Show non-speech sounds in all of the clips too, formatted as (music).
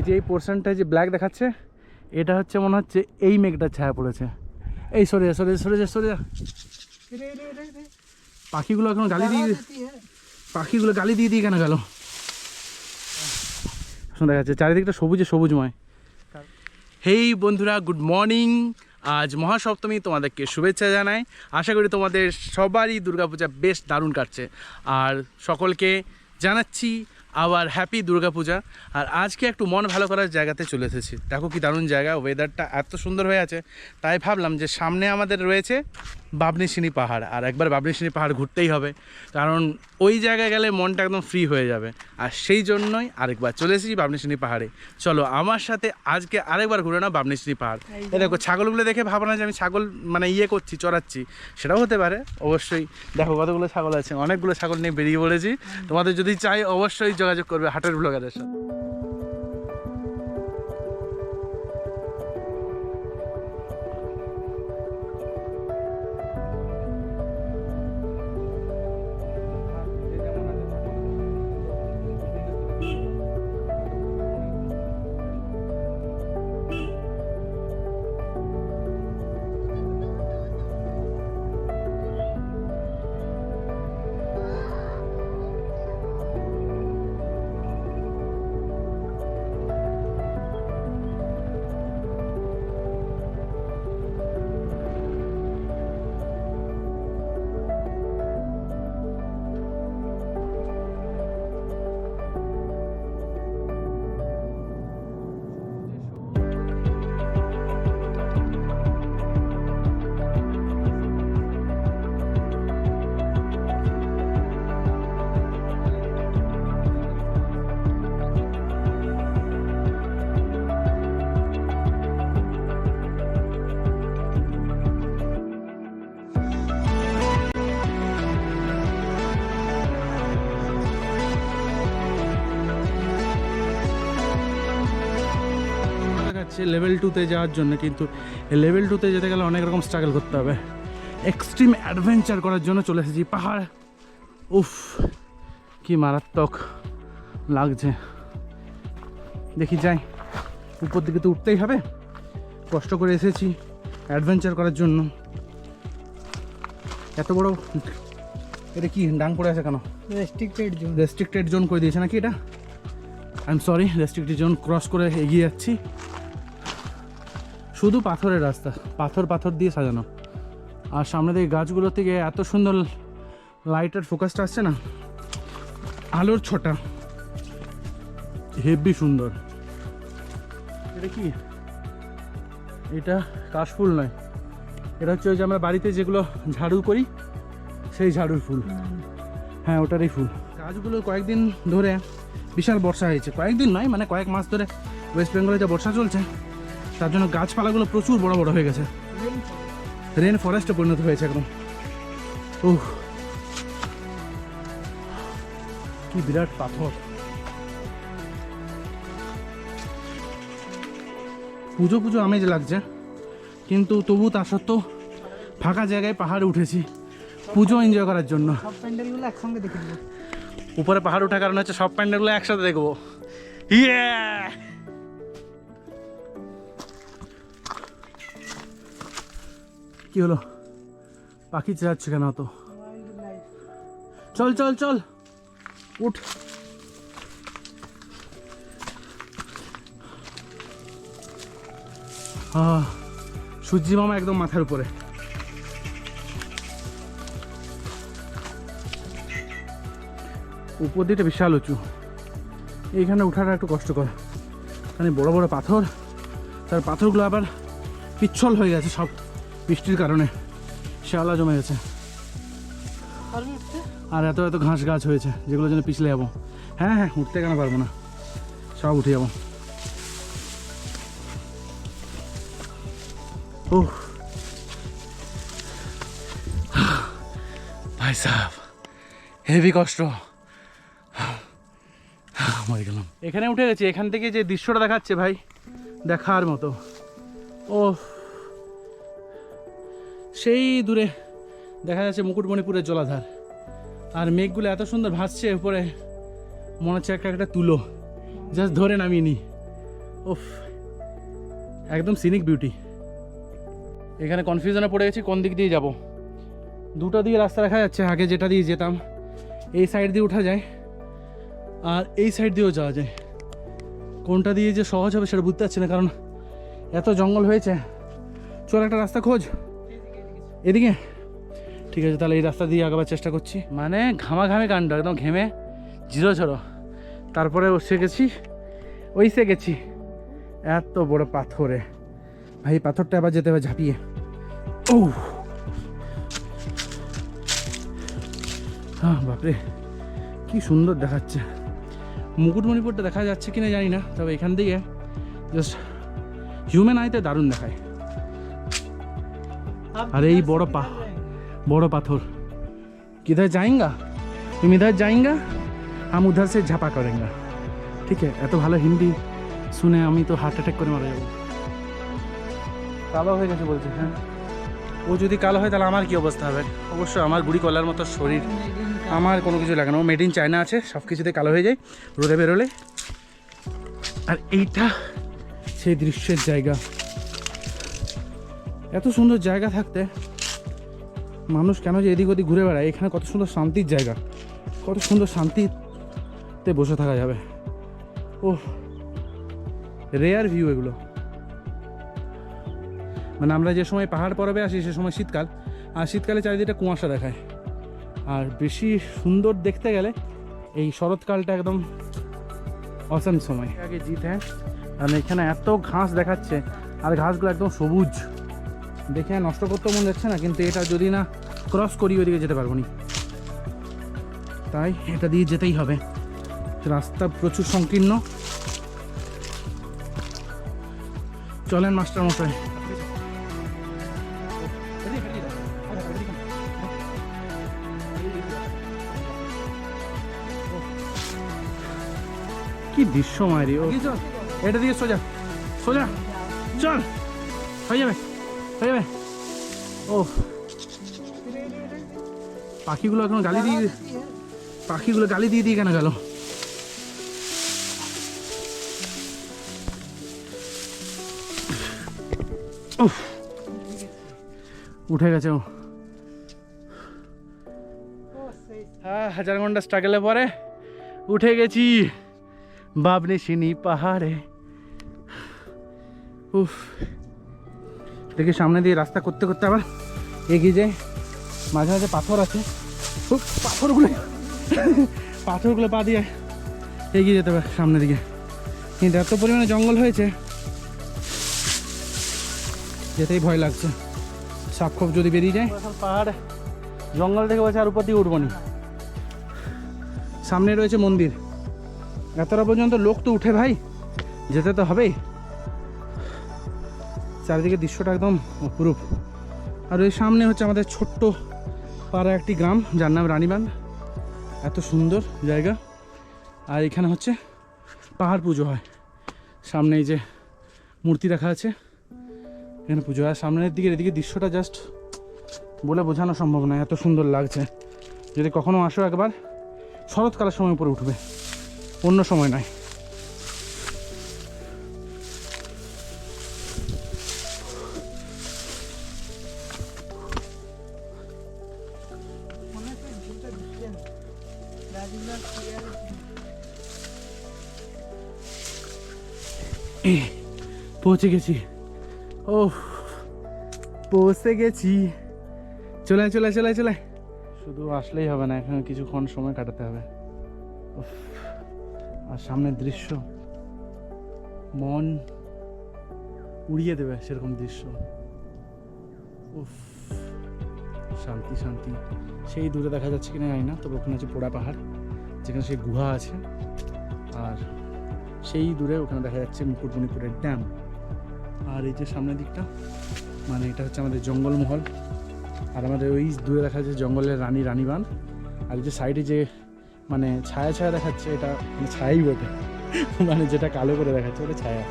এই যে এই পোর্শনটা যে ব্ল্যাক দেখাচ্ছে এটা হচ্ছে মনে হচ্ছে এই মেঘটার ছায়া পড়েছে। এই সরে যা সরে সরে যা সরে যা। পাখিগুলো এখন গালি দিয়ে পাখিগুলো গালি দিয়ে দিয়ে কেন গেল? দেখা যাচ্ছে চারিদিকটা সবুজে সবুজময়। হেই বন্ধুরা গুড মর্নিং আজ মহাসপ্তমী তোমাদেরকে শুভেচ্ছা জানাই। আশা করি তোমাদের সবারই দুর্গাপূজা বেশ দারুণ কাটছে। আর সকলকে জানাচ্ছি আবার হ্যাপি দুর্গাপূজা। আর আজকে একটু মন ভালো করার জায়গাতে চলে এসেছি। দেখো কি দারুণ জায়গা ওয়েদারটা এত সুন্দর হয়ে আছে। তাই ভাবলাম যে সামনে আমাদের রয়েছে বাবনিশিনী পাহাড় আর একবার বাবনিশিনী পাহাড় ঘুরতেই হবে কারণ ওই জায়গায় গেলে মনটা একদম ফ্রি হয়ে যাবে। আর সেই জন্যই আরেকবার চলে এসেছি বাবনিশিনী পাহাড়ে। চলো আমার সাথে আজকে আরেকবার ঘুরে না বাবনিশিনী পাহাড়। এ দেখো ছাগলগুলো দেখে ভাবো না যে আমি ছাগল মানে ইয়ে করছি চড়াচ্ছি। সেটাও হতে পারে অবশ্যই। দেখো কতগুলো ছাগল আছে অনেকগুলো ছাগল নিয়ে বেরিয়ে পড়েছি। তোমাদের যদি চাই অবশ্যই যোগাযোগ করবে হাটের ব্লগারের সাথে। দেখাচ্ছে লেভেল টুতে যাওয়ার জন্য কিন্তু লেভেল টুতে যেতে গেলে অনেক রকম স্ট্রাগল করতে হবে। এক্সট্রিম অ্যাডভেঞ্চার করার জন্য চলে এসেছি পাহাড়। উফ কি মারাত্মক লাগছে। দেখি যাই উপর দিকে তো উঠতেই হবে। কষ্ট করে এসেছি অ্যাডভেঞ্চার করার জন্য। এত বড় এটা কি ডাং পড়ে আছে কেন? রেস্ট্রিক্টেড জোন রেস্ট্রিক্টেড জোন করে দিয়েছে নাকি এটা? I am sorry restricted zone cross করে এগিয়ে যাচ্ছি। শুধু পাথরের রাস্তা, পাথর পাথর দিয়ে সাজানো। আর সামনে দিকে গাছগুলো থেকে এত সুন্দর লাইটের ফোকাসটা আসছে না, আলোর ছোটা হেভি সুন্দর। এটা কি? এটা কাশফুল নয়, এটা হচ্ছে ওই যে আমরা বাড়িতে যেগুলো ঝাড়ু করি, সেই ঝাড়ুর ফুল। হ্যাঁ ওটারই ফুল। গাছগুলো কয়েকদিন ধরে বিশাল বর্ষা হয়েছে। কয়েকদিন নয় মানে কয়েক মাস ধরে ওয়েস্ট বেঙ্গলে যে বর্ষা চলছে তার জন্য গাছপালাগুলো প্রচুর বড় বড় হয়ে গেছে। রেন ফরেস্টে পরিণত হয়েছে একদম। উহ। কি বিরাট পাথর। পুজো পুজো আমেজ লাগছে কিন্তু তবু তা সত্ত্বেও ফাঁকা জায়গায় পাহাড়ে উঠেছি। পুজো এনজয় করার জন্য। উপরে পাহাড় ওঠার কারণে হচ্ছে সব প্যান্ডেলগুলো একসাথে দেখব। ইয়ে কি হলো? পাখি চেঁচাচ্ছে কেন তো চল চল চল। উঠ। সূর্যি মামা একদম মাথার উপরে। উপর দিকটা বিশাল উঁচু। এইখানে উঠাটা একটু কষ্টকর। এখানে বড় বড় পাথর, তার পাথরগুলো আবার পিচ্ছল হয়ে গেছে সব। বৃষ্টির কারণে শ্যাওলা জমে গেছে। আর এত এত ঘাস গাছ হয়েছে যেগুলো যেন পিছলে যাব। হ্যাঁ হ্যাঁ উঠতে কেন পারব না? সব উঠে যাব। ও ভাই সাহেব হেভি কষ্ট। মরে গেলাম। এখানে উঠে গেছি এখান থেকে যে দৃশ্যটা দেখাচ্ছে ভাই দেখার মতো। ও সেই দূরে দেখা যাচ্ছে মুকুটমণিপুরের জলাধার। আর মেঘগুলো এত সুন্দর ভাসছে উপরে, মনে হচ্ছে একটা একটা তুলো। জাস্ট ধরে নামিয়ে ওফ একদম সিনিক বিউটি এখানে কনফিউশনে পড়ে গেছি, কোন দিক দিয়ে যাব। দুটো দিয়ে রাস্তা দেখা যাচ্ছে, আগে যেটা দিয়ে যেতাম, এই সাইড দিয়ে ওঠা যায়, আর এই সাইড দিয়েও যাওয়া যায়। কোনটা দিয়ে যে সহজ হবে সেটা বুঝতে পারছি না, কারণ এত জঙ্গল হয়েছে। চল একটা রাস্তা খোঁজ। এদিকে? ঠিক আছে, তাহলে এই রাস্তা দিয়ে আগাবার চেষ্টা করছি। মানে ঘামাঘামি কাণ্ড, একদম ঘেমে জিরো ঝরো। তারপরে সে গেছি ওই সে গেছি। এত বড় পাথরে। ভাই পাথরটা আবার যেতে হবে ঝাঁপিয়ে। ও হ্যাঁ বাপরে, কি সুন্দর দেখাচ্ছে। মুকুটমণিপুরটা দেখা যাচ্ছে কিনা জানি না, তবে এখান থেকে জাস্ট হিউম্যান আইতে দারুণ দেখায়। अरे ये बड़ा पा बड़ा पाथर किधर जाएंगा तुम इधर जाएंगा हम उधर से झापा करेंगे ঠিক আছে এত ভালো হিন্দি শুনে আমি তো হার্ট অ্যাটাক করে মারা যাবো কালো হয়ে গেছে বলছে হ্যাঁ ও যদি কালো হয় তাহলে আমার কি অবস্থা হবে অবশ্য আমার গুড়ি কলার মতো শরীর আমার কোনো কিছু লাগে না ও মেড ইন চায়না আছে সব কিছুতে কালো হয়ে যায় রোদে বেরোলে আর এইটা সেই দৃশ্যের জায়গা এত সুন্দর জায়গা থাকতে মানুষ কেন যে এদিক ওদিক ঘুরে বেড়ায়? এখানে কত সুন্দর শান্তির জায়গা। কত সুন্দর শান্তিতে বসে থাকা যাবে। ও রেয়ার ভিউ এগুলো। মানে আমরা যে সময় পাহাড় পরবে আসি, সে সময় শীতকাল। আর শীতকালে চারিদিকটা কুয়াশা দেখায়। আর বেশি সুন্দর দেখতে গেলে এই শরৎকালটা একদম অসম সময়। আগে জিত। হ্যাঁ কারণ এখানে এত ঘাস দেখাচ্ছে, আর ঘাসগুলো একদম সবুজ। দেখে নষ্ট করতে মন যাচ্ছে না কিন্তু এটা যদি না ক্রস করি ওইদিকে যেতে পারব না। তাই এটা দিয়ে যেতেই হবে। রাস্তা প্রচুর সংকীর্ণ। চলেন মাস্টার মশাই। কি দৃশ্য মারি ও। এটা দিয়ে সোজা সোজা। চল হয়ে যাবে। যাবে ও পাখিগুলো এখন গালি দিয়ে পাখিগুলো গালি দিয়ে দিয়ে কেন গেল? উঠে গেছে ও। হাজার ঘণ্টা স্ট্রাগলের পরে উঠে গেছি। বাবনে সিনি পাহাড়ে। উফ। দেখি সামনে দিয়ে রাস্তা করতে করতে আবার এগিয়ে যায় মাঝে মাঝে পাথর আছে। উফ, পাথরগুলো। (laughs) পাথরগুলো পা দিয়ে এগিয়ে যেতে হবে সামনের দিকে। কিন্তু এত পরিমাণে জঙ্গল হয়েছে যেতেই ভয় লাগছে। সাপ খোপ যদি বেরিয়ে যায় পাহাড় জঙ্গল থেকে বলছে আর উপর দিয়ে উঠবো। সামনে রয়েছে মন্দির। এতটা পর্যন্ত লোক তো উঠে ভাই যেতে তো হবেই। চারিদিকে দৃশ্যটা একদম অপরূপ। আর ওই সামনে হচ্ছে আমাদের ছোট্ট পাড়া একটি গ্রাম, যার নাম রানীবাঁধ। এত সুন্দর জায়গা। আর এখানে হচ্ছে পাহাড় পুজো হয়। সামনে এই যে মূর্তি রাখা আছে। এখানে পুজো হয়। সামনের দিকে এদিকে দৃশ্যটা জাস্ট বলে বোঝানো সম্ভব নয়, এত সুন্দর লাগছে। যদি কখনো আসো একবার, শরৎকালের সময় উপরে উঠবে। অন্য সময় নয়। পৌঁছে গেছি। ও পৌঁছে গেছি। চলে চলে চলে চলে শুধু আসলেই হবে না, এখানে কিছুক্ষণ সময় কাটাতে হবে। আর সামনের দৃশ্য, মন উড়িয়ে দেবে সেরকম দৃশ্য। উফ শান্তি শান্তি। সেই দূরে দেখা যাচ্ছে কিনা জানি না, তবে ওখানে আছে পোড়া পাহাড়, যেখানে সেই গুহা আছে। আর সেই দূরে ওখানে দেখা যাচ্ছে মুকুটমণিপুরের ড্যাম আর এই যে সামনের দিকটা মানে এটা হচ্ছে আমাদের জঙ্গলমহল। আর আমাদের ওই দূরে দেখা যাচ্ছে জঙ্গলের রানী রানীবান আর এই যে সাইডে যে মানে ছায়া ছায়া দেখাচ্ছে, এটা মানে ছায়াই বটে। (laughs) মানে যেটা কালো করে দেখাচ্ছে, ওটা ছায়া।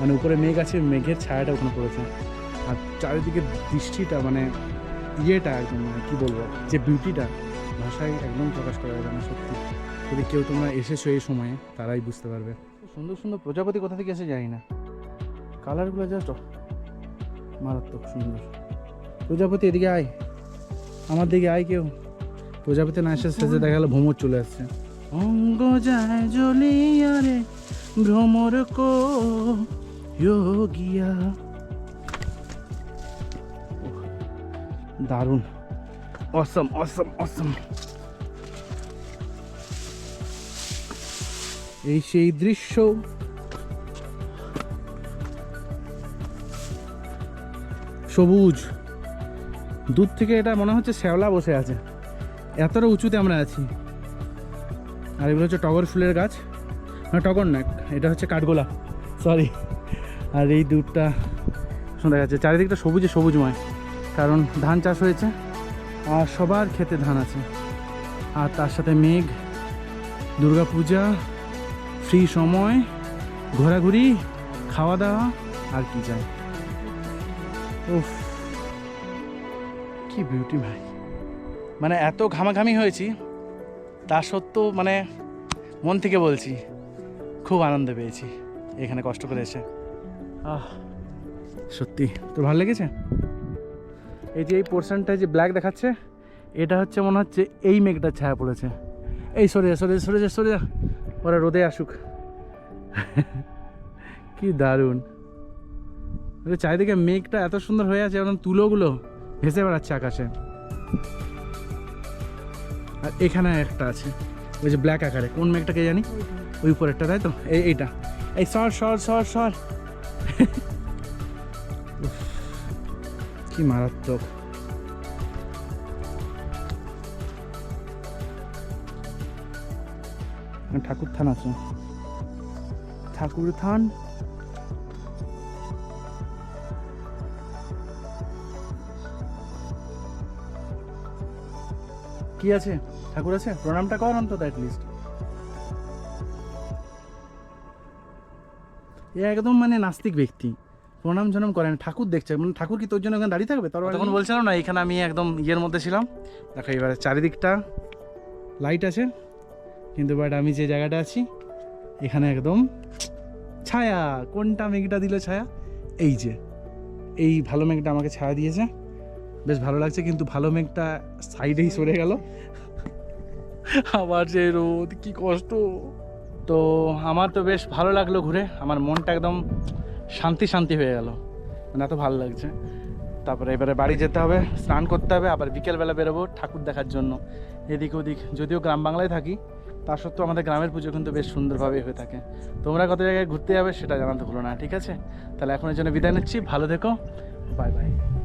মানে উপরে মেঘ আছে, মেঘের ছায়াটা ওখানে পড়েছে। আর চারিদিকে দৃষ্টিটা মানে ইয়েটা একদম মানে কী বলব, যে বিউটিটা ভাষায় একদম প্রকাশ করা যাবে না সত্যি। যদি কেউ তোমরা এসেছ এই সময়ে তারাই বুঝতে পারবে। সুন্দর সুন্দর প্রজাপতি কোথা থেকে এসে জানি না। কালারগুলো জাস্ট মারাত্মক সুন্দর। প্রজাপতি এদিকে আয়। আমার দিকে আয় কেউ। প্রজাপতি না এসে শেষে দেখা গেল ভ্রমর চলে আসছে। অঙ্গ যায় জ্বলিয়া রে ভ্রমর কো যোগিয়া দারুণ। অসম অসম অসম এই সেই দৃশ্য। সবুজ। দূর থেকে এটা মনে হচ্ছে শ্যাওলা বসে আছে। এতটা উঁচুতে আমরা আছি। আর এগুলো হচ্ছে টগর ফুলের গাছ। না, টগর না, এটা হচ্ছে কাঠগোলা। সরি আর এই দুধটা, শোনা যাচ্ছে, চারিদিকটা সবুজে সবুজময়। কারণ ধান চাষ হয়েছে। আর সবার ক্ষেতে ধান আছে। আর তার সাথে মেঘ দুর্গাপূজা ফ্রি সময়, ঘোরাঘুরি খাওয়া দাওয়া আর কি চাই। উফ, কি বিউটি ভাই। মানে এত ঘামাঘামি হয়েছি, তা সত্ত্বেও মানে মন থেকে বলছি, খুব আনন্দ পেয়েছি, এখানে কষ্ট করে এসে। আহ, সত্যি। তোর ভালো লেগেছে? এই যে এই পোর্শনটা যে ব্ল্যাক দেখাচ্ছে, এটা হচ্ছে মনে হচ্ছে এই মেঘটার ছায়া পড়েছে। এই সরে যা, সরে সরে যা সরে যা। ওরা রোদে আসুক। (laughs) কি দারুণ। চারিদিকে মেঘটা এত সুন্দর হয়ে আছে একদম তুলোগুলো ভেসে বেড়াচ্ছে আকাশে। আর এখানে একটা আছে, ওই যে ব্ল্যাক আকারে। কোন মেঘটাকে জানি? ওই উপরেরটা, তাই তো? এই, এইটা। এই সর সর সর সর। (laughs) কি মারাত্মক ঠাকুর থান আছে ঠাকুর থান কি আছে? ঠাকুর আছে? প্রণামটা কর অন্তত অ্যাটলিস্ট এ একদম মানে নাস্তিক ব্যক্তি। প্রণাম জনম করেন ঠাকুর দেখছে মানে ঠাকুর কি তোর জন্য ওখানে দাঁড়িয়ে থাকবে? তখন নিয়ে? বলছিলাম না এখানে আমি একদম ইয়ের মধ্যে ছিলাম। দেখো এবারে চারিদিকটা লাইট আছে কিন্তু বাট আমি যে জায়গাটা আছি এখানে একদম ছায়া কোনটা মেঘটা দিল ছায়া? এই যে এই ভালো মেঘটা আমাকে ছায়া দিয়েছে। বেশ ভালো লাগছে কিন্তু ভালো মেঘটা সাইডেই সরে গেল। আবার যে রোদ কি কষ্ট। তো আমার তো বেশ ভালো লাগল ঘুরে আমার মনটা একদম শান্তি শান্তি হয়ে গেল। মানে এত ভালো লাগছে। তারপরে এবারে বাড়ি যেতে হবে, স্নান করতে হবে, আবার বিকেলবেলা বেরোবো ঠাকুর দেখার জন্য। এদিক ওদিক, যদিও গ্রাম বাংলায় থাকি, তা সত্ত্বেও আমাদের গ্রামের পুজো কিন্তু বেশ সুন্দরভাবে হয়ে থাকে। তোমরা কত জায়গায় ঘুরতে যাবে সেটা জানাতে ভুলো না, ঠিক আছে? তাহলে এখন এর জন্য বিদায় নিচ্ছি, ভালো থেকো, বাই বাই।